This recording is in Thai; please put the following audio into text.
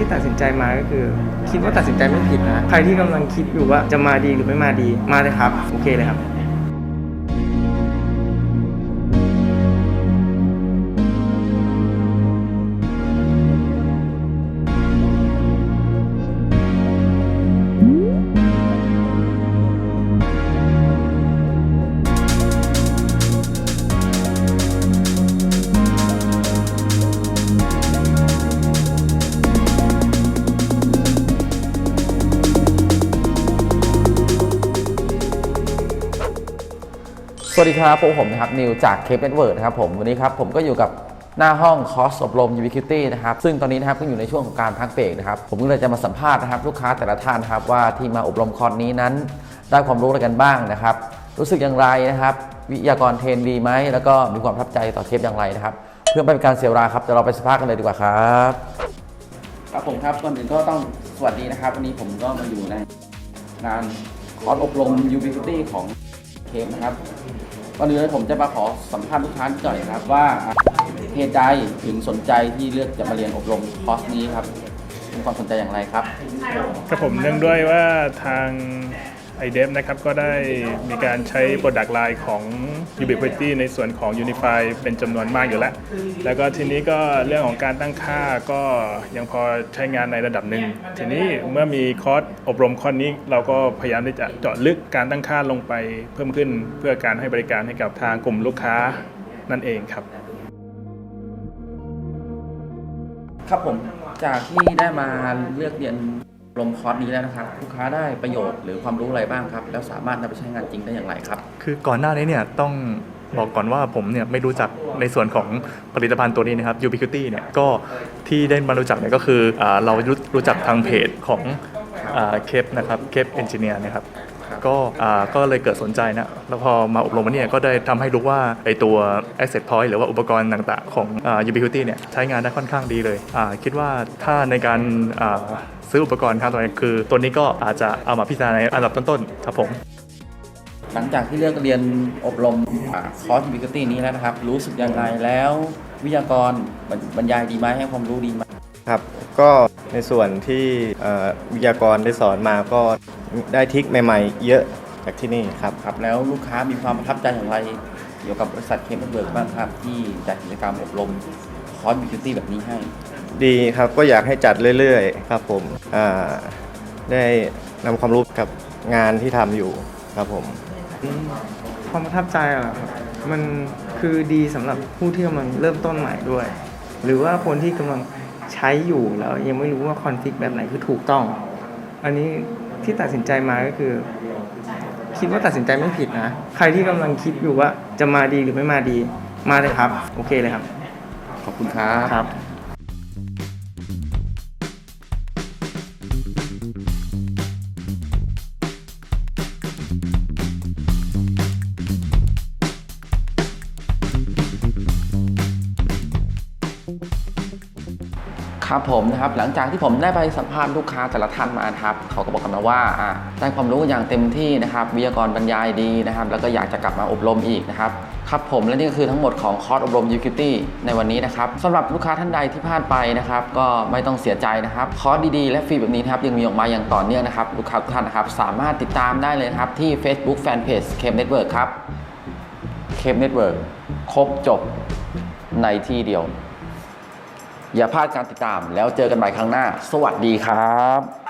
ที่ตัดสินใจมาก็คือ คิดว่าตัดสินใจไม่ผิดนะ ใครที่กำลังคิดอยู่ว่าจะมาดีหรือไม่มาดีมาเลยครับ โอเคเลยครับ วัสดีครับพวกผมนะครับนิวจากเคปเน็ตเวิร์ดนะครับผมวันนี้ครับผมก็อยู่กับหน้าห้องคอร์สอบรม Ubiquity นะครับซึ่งตอนนี้นะครับก็อยู่ในช่วงของการพักเบรกนะครับผมก็เลยจะมาสัมภาษณ์นะครับลูกค้าแต่ละท่านครับว่าที่มาอบรมคอร์สนี้นั้น ได้ความรู้อะไรกันบ้างนะครับ รู้สึกอย่างไรนะครับ วิทยากรเทรนดีไหมแล้วก็มีความประทับใจต่อเคปอย่างไรนะครับ เพื่อไม่เป็นการเสียเวลาครับเดี๋ยวเราไปสัมภาษณ์กันเลยดีกว่าครับครับผมครับก่อนอื่นก็ต้องสวัสดีนะครับ วันนี้ผมก็มาอยู่ในงานคอร์สอบรม Ubiquity ของเคปนะครับ ก่อนอื่นเลยผมจะมาขอสัมภาษณ์ลูกค้าก่อนครับว่าเหตุใดถึงสนใจที่เลือกจะมาเรียนอบรมคอร์สนี้ครับมีความสนใจอย่างไรครับ ครับผมเนื่องด้วยว่าทาง i d e v นะครับก็ได้มีการใช้ Product Line ของ Ubiquity ในส่วนของ Unify เป็นจำนวนมากอยู่แล้ว แล้วก็ทีนี้ก็เรื่องของการตั้งค่าก็ยังพอใช้งานในระดับหนึ่ง ทีนี้เมื่อมีคอร์สอบรมคอร์สนี้เราก็พยายามที่จะเจาะลึกการตั้งค่าลงไปเพิ่มขึ้นเพื่อการให้บริการให้กับทางกลุ่มลูกค้านั่นเองครับ ครับผมจากที่ได้มาเลือกเรียน อบรมคอร์สนี้แล้วนะครับลูกค้าได้ประโยชน์หรือความรู้อะไรบ้างครับ แล้วสามารถนำไปใช้งานจริงได้อย่างไรครับ คือก่อนหน้านี้เนี่ยต้องบอกก่อนว่าผมเนี่ยไม่รู้จักในส่วนของผลิตภัณฑ์ตัวนี้นะครับ Ubiquity เนี่ยก็ที่ได้มารู้จักเนี่ยก็คืออาเรารู้รู้จักทางเพจของเคปนะครับเคปเอนจิเนียร์นะครับ ก็อ่าก็เลยเกิดสนใจนะ แล้วพอมาอบรมวันเนี้ก็ได้ทำให้รู้ว่าไอตัว Asset Point หรือว่าอุปกรณ์ต่างๆ ของอ่า Ubiquity เนี่ยใช้งานได้ค่อนข้างดีเลยอ่าคิดว่าถ้าในการอ่าซื้ออุปกรณ์ครั้งต่อไปคือ ตัวนี้ก็อาจจะเอามาพิจารณาในอันดับต้นๆครับผม หลังจากที่เลือกเรียนอบรมอาคอร์ส Ubiquity นี้แล้วนะครับ รู้สึกยังไงแล้ววิทยากรบรรบรรยายดีไหมให้ความรู้ดีไหมครับ ก็ในส่วนที่เอ่อวิทยากรได้สอนมาก็ ได้ทริคใหม่ๆ เยอะจากที่นี่ครับ ครับแล้วลูกค้ามีความประทับใจอย่างไร เกี่ยวกับบริษัทเคมเบิร์กบ้างครับ ที่จัดกิจกรรมอบรมคอร์ส Ubiquity แบบนี้ให้ ดีครับก็อยากให้จัดเรื่อยๆ ครับผมอ่าได้นำความรู้กับงานที่ทำอยู่ครับผม ความประทับใจอะครับมันคือดีสำหรับผู้ที่กำลังเริ่มต้นใหม่ด้วย หรือว่าคนที่กำลังใช้อยู่แล้วยังไม่รู้ว่าคอนฟิกแบบไหนคือถูกต้อง อันนี้ ที่ตัดสินใจมาก็คือ คิดว่าตัดสินใจไม่ผิดนะ ใครที่กำลังคิดอยู่ว่าจะมาดีหรือไม่มาดีมาเลยครับ โอเคเลยครับ ขอบคุณครับ ครับ ครับผมนะครับหลังจากที่ผมได้ไปสัมภาษณ์ลูกค้าแต่ละท่านมาครับเขาก็บอกกันมาว่าอะได้ความรู้อย่างเต็มที่นะครับวิทยากรบรรยายดีนะครับ แล้วก็อยากจะกลับมาอบรมอีกนะครับครับผมและนี่ก็คือทั้งหมดของคอร์สอบรม u q u i t y ในวันนี้นะครับสำหรับลูกค้าท่านใดที่พลาดไปนะครับก็ไม่ต้องเสียใจนะครับคอร์สดีๆ และฟรีแบบนี้นะครับยังมีออกมาอย่างต่อเนื่องนะครับลูกค้าทุกท่านนะครับสามารถติดตามได้เลยครับที่ Facebook Fanpage เคมเน็ตเวิร์กครับเคมเน็ตเวิร์กครบจบในที่เดียว อย่าพลาดการติดตาม แล้วเจอกันใหม่ครั้งหน้า สวัสดีครับ